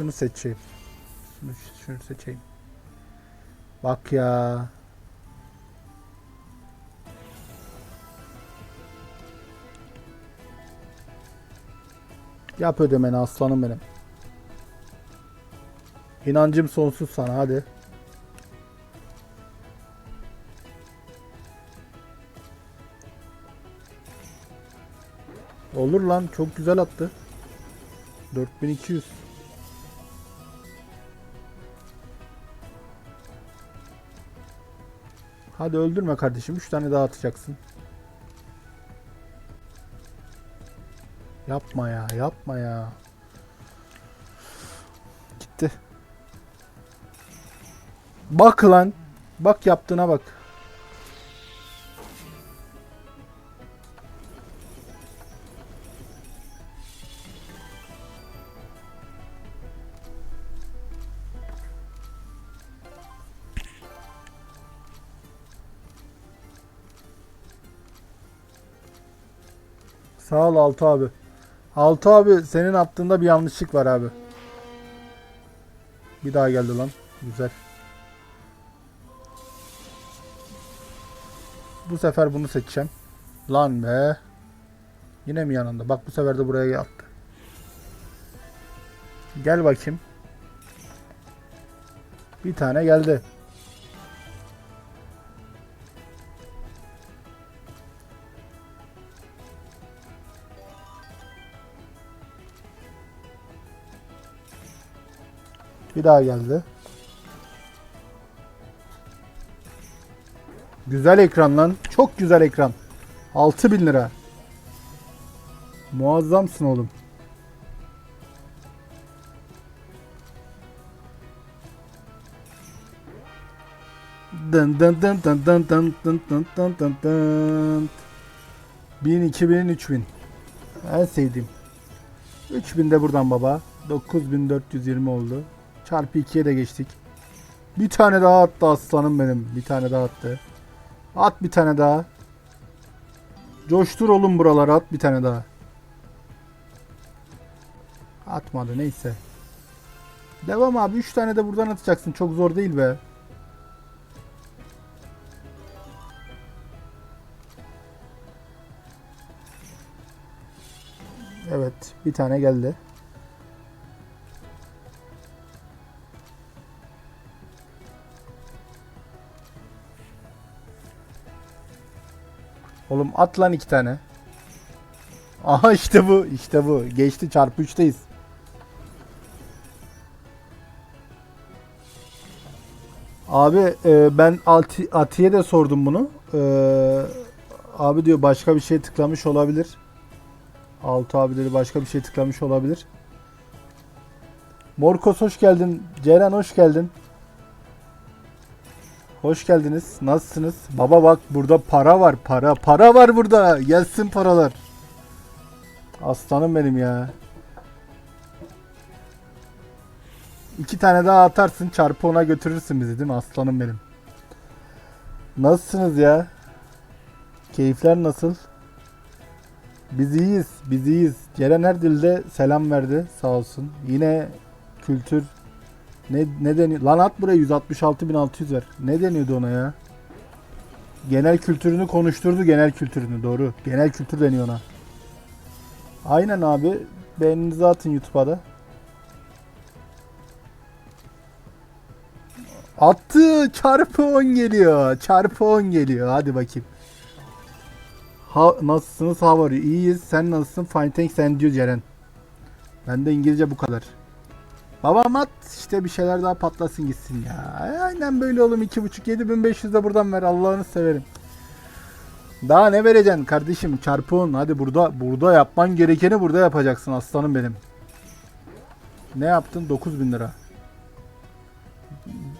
Şunu seçeyim. Şunu, şunu seçeyim. Bak ya. Yap ödemeni aslanım benim. İnancım sonsuz sana hadi. Olur lan çok güzel attı. 4200. Hadi öldürme kardeşim. 3 tane daha atacaksın. Yapma ya, yapma ya. Gitti. Bak lan. Bak yaptığına bak. Sağ ol Altı abi. Altı abi senin attığında bir yanlışlık var abi. Bir daha geldi lan. Güzel. Bu sefer bunu seçeceğim. Lan be. Yine mi yanında? Bak bu sefer de buraya yattı. Gel bakayım. Bir tane geldi. Bir daha geldi. Güzel ekran lan. Çok güzel ekran. 6000 lira. Muazzamsın oğlum. Dın dın dın dın dın dın dın dın dın dın dın. 1000, 2000, 3000. En sevdiğim. 3000 de buradan baba. 9420 oldu. Çarpı 2'ye de geçtik. Bir tane daha attı aslanım benim. Bir tane daha attı. At bir tane daha. Coştur oğlum buraları at bir tane daha. Atmadı neyse. Devam abi 3 tane de buradan atacaksın. Çok zor değil be. Evet bir tane geldi. Oğlum at lan iki tane. Aha işte bu. işte bu. Geçti çarpı 3'teyiz. Abi e, ben Ati, Ati'ye de sordum bunu. E, abi diyor başka bir şey tıklamış olabilir. Altı abileri başka bir şey tıklamış olabilir. Morkos hoş geldin. Ceren hoş geldin. Hoş geldiniz. Nasılsınız? Baba bak burada para var. Para. Para var burada. Gelsin paralar. Aslanım benim ya. İki tane daha atarsın. Çarpı ona götürürsün bizi değil mi? Aslanım benim. Nasılsınız ya? Keyifler nasıl? Biz iyiyiz. Biz iyiyiz. Ceren Erdil de selam verdi. Sağ olsun. Yine kültür ne, ne deniyor? Lan at buraya 166.600 ver. Ne deniyordu ona ya? Genel kültürünü konuşturdu genel kültürünü doğru. Genel kültür deniyor ona. Aynen abi. Beğeninizi atın YouTube'a da. Attı. Çarpı 10 geliyor. Çarpı 10 geliyor. Hadi bakayım. Ha, nasılsınız? How? İyiyiz. Sen nasılsın? Fine thanks and you Ceren. Ben de İngilizce bu kadar. Babam at işte bir şeyler daha patlasın gitsin ya. Aynen böyle oğlum 2.5 7500 de buradan ver Allah'ını severim. Daha ne vereceksin kardeşim çarpı 10 hadi burada burada yapman gerekeni burada yapacaksın aslanım benim. Ne yaptın 9000 lira.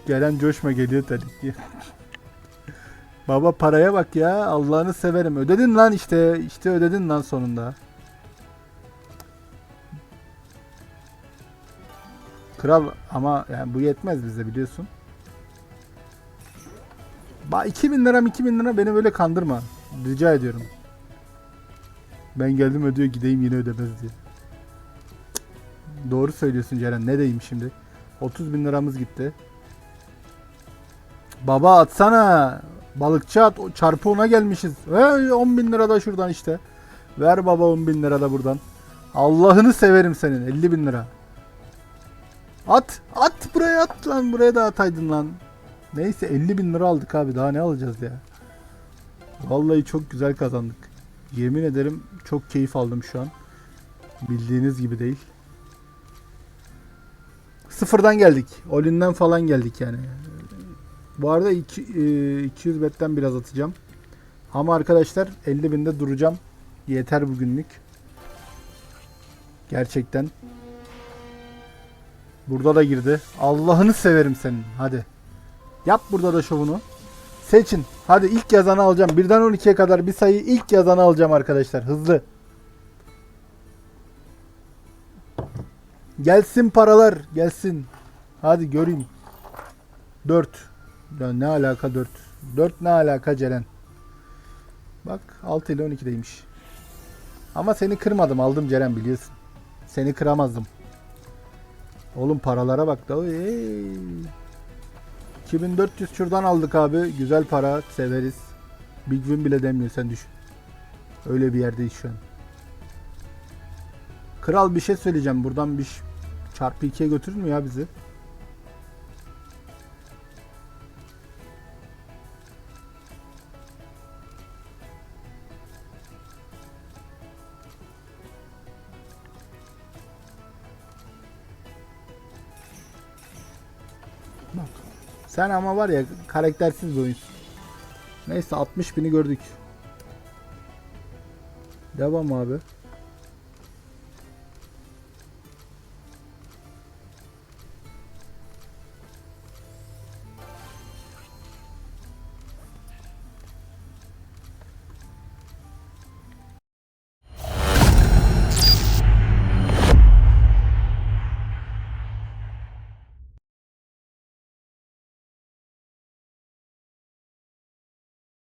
Gelen coşma geliyor tabii ki. Baba paraya bak ya Allah'ını severim ödedin lan işte işte ödedin lan sonunda. Kral ama yani bu yetmez bize biliyorsun. Ba 2000 lira 2000 lira beni böyle kandırma. Rica ediyorum. Ben geldim ödüyor gideyim yine ödemez diye. Doğru söylüyorsun Ceren. Ne diyeyim şimdi? 30 bin liramız gitti. Baba atsana. Balıkçı at. Çarpı ona gelmişiz. Hey, 10 bin lira da şuradan işte. Ver baba 10 bin lira da buradan. Allah'ını severim senin. 50 bin lira. At. At buraya at lan. Buraya da ataydın lan. Neyse 50 bin lira aldık abi. Daha ne alacağız ya? Vallahi çok güzel kazandık. Yemin ederim çok keyif aldım şu an. Bildiğiniz gibi değil. Sıfırdan geldik. Olin'den falan geldik yani. Bu arada iki, e, 200 betten biraz atacağım. Ama arkadaşlar 50 binde duracağım. Yeter bugünlük. Gerçekten. Burada da girdi. Allah'ını severim senin. Hadi. Yap burada da şovunu. Seçin. Hadi ilk yazanı alacağım. Birden 12'ye kadar bir sayı ilk yazanı alacağım arkadaşlar. Hızlı. Gelsin paralar. Gelsin. Hadi göreyim. 4. Ya ne alaka 4? 4 ne alaka Ceren? Bak 6 ile 12'deymiş. Ama seni kırmadım. Aldım Ceren biliyorsun. Seni kıramazdım. Oğlum paralara bak da. Ey. 2400 şuradan aldık abi. Güzel para. Severiz. Big Win bile demiyor sen düşün. Öyle bir yerdeyiz şu an. Kral bir şey söyleyeceğim. Buradan bir çarpı 2'ye götürür mü ya bizi? Sen ama var ya karaktersiz oyunsun. Neyse 60 bini gördük. Devam abi.